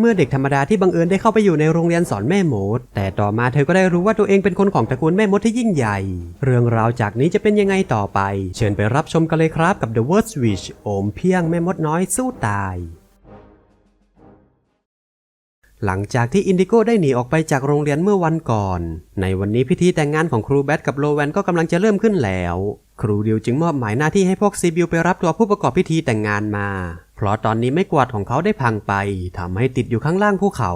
เมื่อเด็กธรรมดาที่บังเอิญได้เข้าไปอยู่ในโรงเรียนสอนแม่มด แต่ต่อมาเธอก็ได้รู้ว่าตัวเองเป็นคนของตระกูลแม่มดที่ยิ่งใหญ่ เรื่องราวจากนี้จะเป็นยังไงต่อไป เชิญไปรับชมกันเลยครับกับ The Word Switch โอมเพียงแม่มดน้อยสู้ตายหลังจากที่อินดิโก้ได้หนีออกไปจากโรงเรียนเมื่อวันก่อน ในวันนี้พิธีแต่งงานของครูแบทกับโลแวนก็กำลังจะเริ่มขึ้นแล้ว ครูดิวจึงมอบหมายหน้าที่ให้พวกซีบิวไปรับตัวผู้ประกอบพิธีแต่งงานมา เพราะตอนนี้ไม่กวาดของเขาได้พังไปทำให้ติดอยู่ข้างล่างภูเขา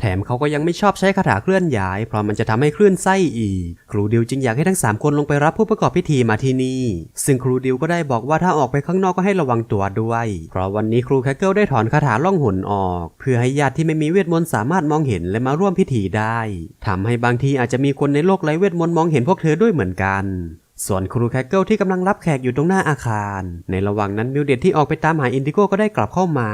แถมเขาก็ยังไม่ชอบใช้คาถาเคลื่อนย้าย เพราะมันจะทำให้เคลื่อนไส้อีก ครูดิวจึงอยากให้ทั้งสามคนลงไปรับผู้ประกอบพิธีมาที่นี่ ซึ่งครูดิวก็ได้บอกว่าถ้าออกไปข้างนอกก็ให้ระวังตัวด้วย เพราะวันนี้ครูแคคเกิลได้ถอนคาถาล่องหนออก เพื่อให้ญาติที่ไม่มีเวทมนต์สามารถมองเห็นและมาร่วมพิธีได้ทำให้บางทีอาจจะมีคนในโลกไร้เวทมนต์มองเห็นพวกเธอด้วยเหมือนกัน ส่วนครูแคคเกิลที่กำลังรับแขกอยู่ตรงหน้าอาคาร ในระหว่างนั้นมิวเดตที่ออกไปตามหาอินดิโก้ก็ได้กลับเข้ามา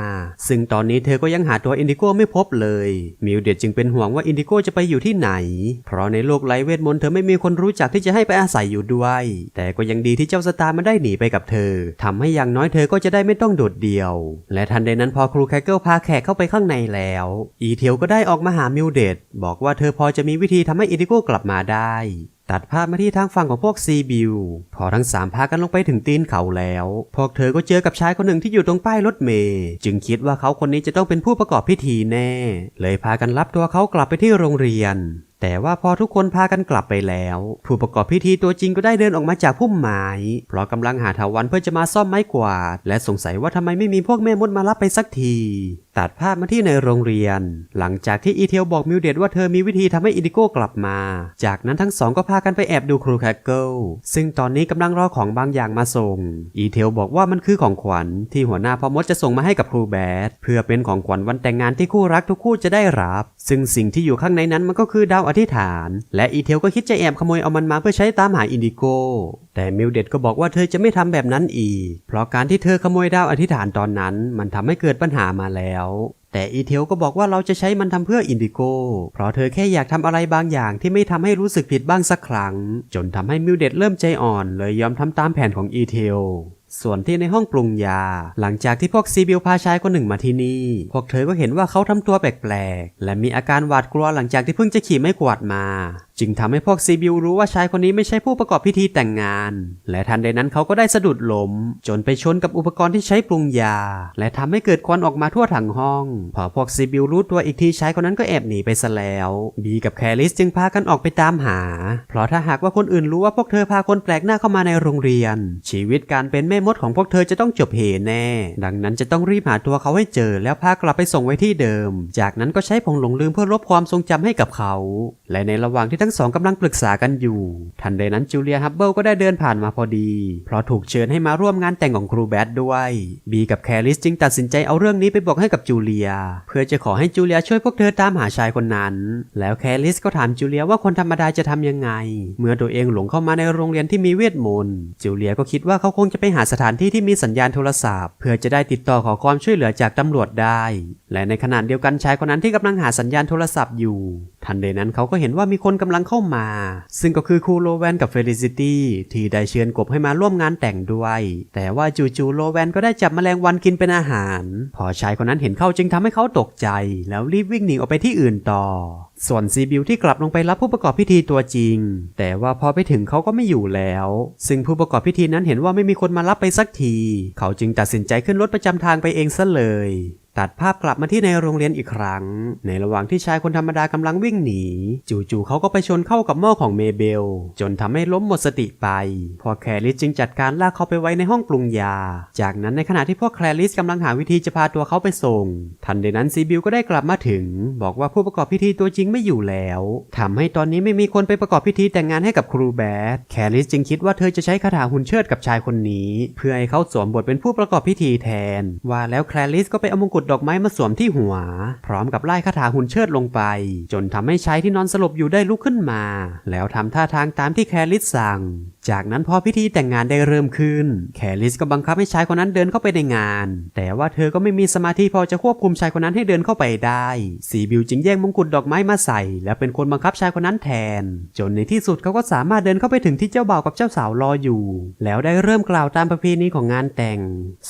ซึ่งตอนนี้เธอก็ยังหาตัวอินดิโก้ไม่พบเลย มิวเดตจึงเป็นห่วงว่าอินดิโก้จะไปอยู่ที่ไหน เพราะในโลกไร้เวทมนต์เธอไม่มีคนรู้จักที่จะให้ไปอาศัยอยู่ด้วย แต่ก็ยังดีที่เจ้าสตาร์มันได้หนีไปกับเธอทำให้อย่างน้อยเธอก็จะได้ไม่ต้องโดดเดี่ยว และทันใดนั้นพอครูแคคเกิลพาแขกเข้าไปข้างในแล้ว อีเทียวก็ได้ออกมาหามิวเดตบอกว่าเธอพอจะมีวิธีทำให้อินดิโก้กลับมาได้ ตัดภาพมาที่ทางฝั่งของพวกซีบิวพอทั้งสามพากันลงไปถึงตีนเขาแล้ว พวกเธอก็เจอกับชายคนหนึ่งที่อยู่ตรงป้ายรถเมย์จึงคิดว่าเขาคนนี้จะต้องเป็นผู้ประกอบพิธีแน่ เลยพากันรับตัวเขากลับไปที่โรงเรียน แต่ว่าพอทุกคนพากันกลับไปแล้ว ผู้ประกอบพิธีตัวจริงก็ได้เดินออกมาจากพุ่มไม้เพราะกำลังหาถาวันเพื่อจะมาซ่อมไม้กวาด และสงสัยว่าทำไมไม่มีพวกแม่มดมารับไปสักที ตัดภาพมาที่ในโรงเรียน หลังจากที่อีเทลบอกมิวเดตว่าเธอมีวิธีทำให้อินดิโก้กลับมา จากนั้นทั้งสองก็พากันไปแอบดูครูแคคเกิลซึ่งตอนนี้กำลังรอของบางอย่างมาส่ง อีเทลบอกว่ามันคือของขวัญที่หัวหน้าพ่อมดจะส่งมาให้กับครูแบดเพื่อเป็นของขวัญวันแต่งงานที่คู่รักทุกคู่จะได้รับ ซึ่งสิ่งที่อยู่ข้างในนั้นมันก็คือดาวอธิษฐาน และอีเทลก็คิดจะแอบขโมยเอามันมาเพื่อใช้ตามหาอินดิโก้ แต่มิวเดตก็บอกว่าเธอจะไม่ทำแบบนั้นอีก เพราะการที่เธอขโมยดาวอธิษฐานตอนนั้น มันทำให้เกิดปัญหามาแล้วแต่อีเทลก็บอกว่าเราจะใช้มันทำเพื่ออินดิโก เพราะเธอแค่อยากทำอะไรบางอย่างที่ไม่ทำให้รู้สึกผิดบ้างสักครั้ง จนทำให้มิวเดตเริ่มใจอ่อน เลยยอมทำตามแผนของอีเทล ส่วนที่ในห้องปรุงยา หลังจากที่พวกซีบิลพาชายคนหนึ่งมาที่นี่ พวกเธอก็เห็นว่าเขาทำตัวแปลกๆ และมีอาการหวาดกลัวหลังจากที่เพิ่งจะขี่ไม้กวาดมา จึงทำให้พวกซีบิลรู้ว่าชายคนนี้ไม่ใช่ผู้ประกอบพิธีแต่งงาน และทันใดนั้นเขาก็ได้สะดุดล้ม จนไปชนกับอุปกรณ์ที่ใช้ปรุงยา และทำให้เกิดควันออกมาทั่วทั้งห้อง พอพวกซีบิลรู้ตัวอีกทีชายคนนั้นก็แอบหนีไปซะแล้วบีกับแคลิสจึงพากันออกไปตามหา เพราะถ้าหากว่าคนอื่นรู้ว่าพวกเธอพาคนแปลกหน้าเข้ามาในโรงเรียน ชีวิตการเป็นแม่มดของพวกเธอจะต้องจบเหแน่ ดังนั้นจะต้องรีบหาตัวเขาให้เจอ แล้วพากลับไปส่งไว้ที่เดิม จากนั้นก็ใช้ผงหลงลืมเพื่อลบความทรงจำให้กับเขา และในระหว่างที่ทั้งสองกำลังปรึกษากันอยู่ ทันใดนั้นจูเลียฮับเบิลก็ได้เดินผ่านมาพอดี เพราะถูกเชิญให้มาร่วมงานแต่งของครูแบดด้วยบีกับแคลิสจึงตัดสินใจเอาเรื่องนี้ไปบอกให้กับจูเลีย เพื่อจะขอให้จูเลียช่วยพวกเธอตามหาชายคนนั้น แล้วแคลิสก็ถามจูเลียว่าคนธรรมดาจะทำยังไง เมื่อตัวเองหลงเข้ามาในโรงเรียนที่มีเวทมนต์จูเลียก็คิดว่าเขาคงจะไปหาสถานที่ที่มีสัญญาณโทรศัพท์ เพื่อจะได้ติดต่อขอความช่วยเหลือจากตำรวจได้ และในขณะเดียวกันชายคนนั้นที่กำลังหาสัญญาณโทรศัพท์อยู่ ทันใดนั้นเขาก็เห็นว่ามีคนกำลังเข้ามา ซึ่งก็คือครูโลแวนกับเฟลิซิตี้ที่ได้เชิญกบให้มาร่วมงานแต่งด้วย แต่ว่าจู่ๆโลแวนก็ได้จับแมลงวันกินเป็นอาหาร พอชายคนนั้นเห็นเข้าจึงทำให้เขาตกใจ แล้วรีบวิ่งหนีออกไปที่อื่นต่อส่วนซีบิวที่กลับลงไปรับผู้ประกอบพิธีตัวจริง แต่ว่าพอไปถึงเขาก็ไม่อยู่แล้ว ซึ่งผู้ประกอบพิธีนั้นเห็นว่าไม่มีคนมารับไปสักที เขาจึงตัดสินใจขึ้นรถประจำทางไปเองซะเลย ตัดภาพกลับมาที่ในโรงเรียนอีกครั้ง ในระหว่างที่ชายคนธรรมดากำลังวิ่งหนี จู่ๆเขาก็ไปชนเข้ากับหม้อของเมเบล จนทำให้ล้มหมดสติไป พอแคลิสจึงจัดการลากเขาไปไว้ในห้องปรุงยา จากนั้นในขณะที่พวกแคลิสกำลังหาวิธีจะพาตัวเขาไปส่ง ทันใดนั้นซีบิลก็ได้กลับมาถึง บอกว่าผู้ประกอบพิธีตัวจริงไม่อยู่แล้วทำให้ตอนนี้ไม่มีคนไปประกอบพิธีแต่งงานให้กับครูแบดแคลิสจึงคิดว่าเธอจะใช้คาถาหุ่นเชิดกับชายคนนี้ เพื่อให้เขาสวมบทเป็นผู้ประกอบพิธีแทน ว่าแล้วแคลิสก็ไปเอามงกุฎดอกไม้มาสวมที่หัว พร้อมกับไล่คาถาหุ่นเชิดลงไป จนทำให้ชายที่นอนสลบอยู่ได้ลุกขึ้นมา แล้วทำท่าทางตามที่แคลิสสั่ง จากนั้นพอพิธีแต่งงานได้เริ่มขึ้น แคลิสก็บังคับให้ชายคนนั้นเดินเข้าไปในงาน แต่ว่าเธอก็ไม่มีสมาธิพอจะควบคุมชายคนนั้นให้เดินเข้าไปได้สีบิวจึงแย่งมงกุฎดอกไม้มาใส่ แล้วเป็นคนบังคับชายคนนั้นแทน จนในที่สุดเขาก็สามารถเดินเข้าไปถึงที่เจ้าบ่าวกับเจ้าสาวรออยู่ แล้วได้เริ่มกล่าวตามประเพณีของงานแต่ง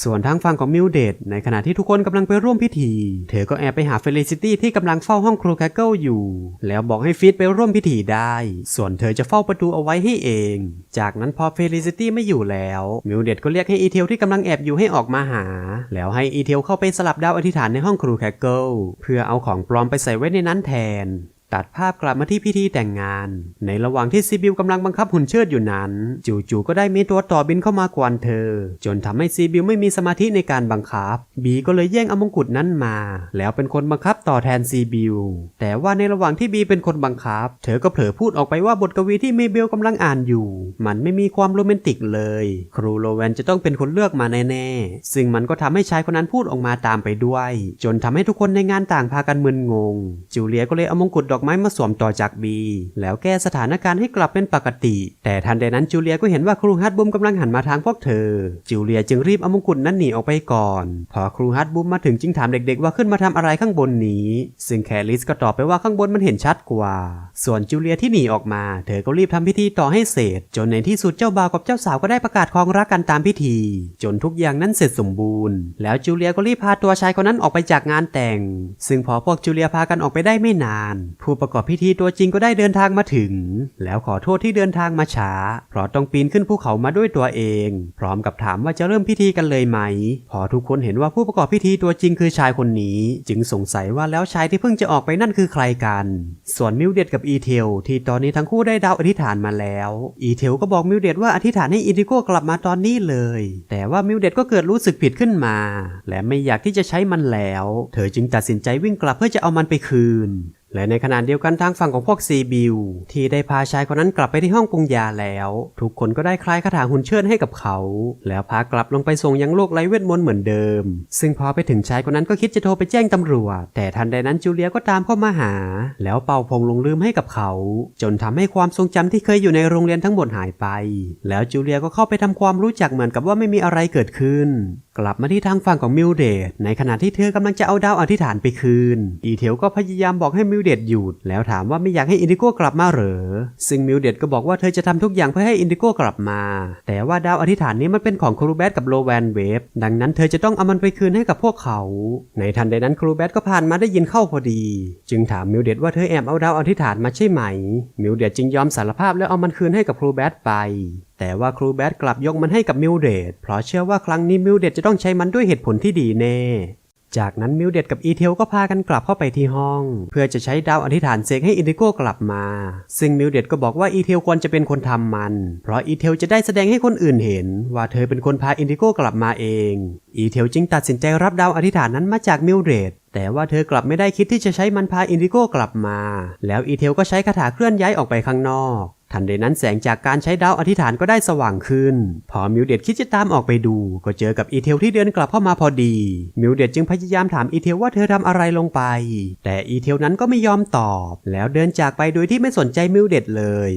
ส่วนทางฝั่งของมิวเดตในขณะที่ทุกคนกำลังไปร่วมพิธี เธอก็แอบไปหาเฟลิซิตี้ที่กำลังเฝ้าห้องครูแคกเกิลอยู่ แล้วบอกให้ฟีดไปร่วมพิธีได้ ส่วนเธอจะเฝ้าประตูเอาไว้ให้เอง จากากนั้นพอเฟลิซิตี้ไม่อยู่แล้วมิวเดตก็เรียกให้อีเทลที่กำลังแอบอยู่ให้ออกมาหา แล้วให้อีเทลเข้าไปสลับดาวอธิษฐานในห้องครูแคกเกิลเพื่อเอาของปลอมไปใส่ไว้ในนั้นแทน ตัดภาพกลับมาที่พิธีแต่งงาน ในระหว่างที่ซีบิวกำลังบังคับหุ่นเชิดอยู่นั้น จู่ๆก็ได้มีตัวต่อบินเข้ามากวนเธอ จนทำให้ซีบิวไม่มีสมาธิในการบังคับ บีก็เลยแย่งเอามงกุฎนั้นมา แล้วเป็นคนบังคับต่อแทนซีบิวแต่ว่าในระหว่างที่บีเป็นคนบังคับ เธอก็เผลอพูดออกไปว่าบทกวีที่เมเบลกำลังอ่านอยู่ มันไม่มีความโรแมนติกเลย ครูโลแวนจะต้องเป็นคนเลือกมาแน่ๆซึ่งมันก็ทำให้ชายคนนั้นพูดออกมาตามไปด้วย จนทำให้ทุกคนในงานต่างพากันมึนงง จูเลียก็เลยเอามงกุฎดอกไม้มาสวมต่อจากบี แล้วแก้สถานการณ์ให้กลับเป็นปกติ แต่ทันใดนั้นจูเลียก็เห็นว่าครูฮัตบุมกำลังหันมาทางพวกเธอ จูเลียจึงรีบเอามงกุฎนั้นหนีออกไปก่อน พอครูฮัตบุมมาถึงจึงถามเด็กๆว่าขึ้นมาทำอะไรข้างบนนี้ ซึ่งแคลิสก็ตอบไปว่าข้างบนมันเห็นชัดกว่า ส่วนจูเลียที่หนีออกมา เธอก็รีบทำพิธีต่อให้เสร็จ จนในที่สุดเจ้าบ่าวกับเจ้าสาวก็ได้ประกาศครองรักกันตามพิธี จนทุกอย่างนั้นเสร็จสมบูรณ์ แล้วจูเลียก็รีบพาตัวชายคนนั้นออกไปจากงานแต่ง ซึ่งพอพวกจูเลียพากันออกไปได้ไม่นานผู้ประกอบพิธีตัวจริงก็ได้เดินทางมาถึง แล้วขอโทษที่เดินทางมาช้า เพราะต้องปีนขึ้นภูเขามาด้วยตัวเอง พร้อมกับถามว่าจะเริ่มพิธีกันเลยไหม พอทุกคนเห็นว่าผู้ประกอบพิธีตัวจริงคือชายคนนี้ จึงสงสัยว่าแล้วชายที่เพิ่งจะออกไปนั่นคือใครกัน ส่วนมิวเดดกับอีเทลที่ตอนนี้ทั้งคู่ได้ดาวอธิษฐานมาแล้ว อีเทลก็บอกมิวเดดว่าอธิษฐานให้อินดิโก้กลับมาตอนนี้เลย แต่ว่ามิวเดดก็เกิดรู้สึกผิดขึ้นมา และไม่อยากที่จะใช้มันแล้ว เธอจึงตัดสินใจวิ่งกลับเพื่อจะเอามันไปคืน และในขณะเดียวกันทางฝั่งของพวกซีบิวที่ได้พาชายคนนั้นกลับไปที่ห้องปรุงยาแล้ว ทุกคนก็ได้คลายคาถาหุ่นเชิดให้กับเขา แล้วพากลับลงไปส่งยังโลกไร้เวทมนต์เหมือนเดิม ซึ่งพอไปถึงชายคนนั้นก็คิดจะโทรไปแจ้งตำรวจ แต่ทันใดนั้นจูเลียก็ตามเข้ามาหา แล้วเป่าพงลงลืมให้กับเขา จนทำให้ความทรงจำที่เคยอยู่ในโรงเรียนทั้งหมดหายไป แล้วจูเลียก็เข้าไปทำความรู้จักเหมือนกับว่าไม่มีอะไรเกิดขึ้น กลับมาที่ทางฝั่งของมิวเดดในขณะที่เธอกำลังจะเอาดาวอธิษฐานไปคืนอีเทลก็พยายามบอกให้มิวเดดหยุด แล้วถามว่าไม่อยากให้อินดิโก้กลับมาเหรอ ซึ่งมิวเดดก็บอกว่าเธอจะทำทุกอย่างเพื่อให้อินดิโก้กลับมา แต่ว่าดาวอธิษฐานนี้มันเป็นของครูแบทกับโลแวนเวฟ ดังนั้นเธอจะต้องเอามันไปคืนให้กับพวกเขา ในทันใดนั้นครูแบทก็ผ่านมาได้ยินเข้าพอดี จึงถามมิวเดดว่าเธอแอบเอาดาวอธิษฐานมาใช่ไหม มิวเดดจึงยอมสารภาพแล้วเอามันคืนให้กับครูแบทไป แต่ว่าครูแบทกลับยกมันให้กับมิวเดดเพราะเชื่อว่าครั้งนี้มิวเดดจะต้องใช้มันด้วยเหตุผลที่ดีแน่ จากนั้นมิวเดดกับอีเทลก็พากันกลับเข้าไปที่ห้อง เพื่อจะใช้ดาวอธิษฐานเสกให้อินดิโก้กลับมา ซึ่งมิวเดดก็บอกว่าอีเทลควรจะเป็นคนทำมัน เพราะอีเทลจะได้แสดงให้คนอื่นเห็น ว่าเธอเป็นคนพาอินดิโก้กลับมาเองอีเทลจึงตัดสินใจรับดาวอธิษฐานนั้นมาจากมิวเดดแต่ว่าเธอกลับไม่ได้คิดที่จะใช้มันพาอินดิโก้กลับมา แล้วอีเทลก็ใช้คาถาเคลื่อนย้ายออกไปข้างนอก ทันใดนั้นแสงจากการใช้ดาวอธิษฐานก็ได้สว่างขึ้น พอมิวเดดคิดจะตามออกไปดู ก็เจอกับอีเทลที่เดินกลับเข้ามาพอดี มิวเดดจึงพยายามถามอีเทลว่าเธอทำอะไรลงไป แต่อีเทลนั้นก็ไม่ยอมตอบ แล้วเดินจากไปโดยที่ไม่สนใจมิวเดดเลย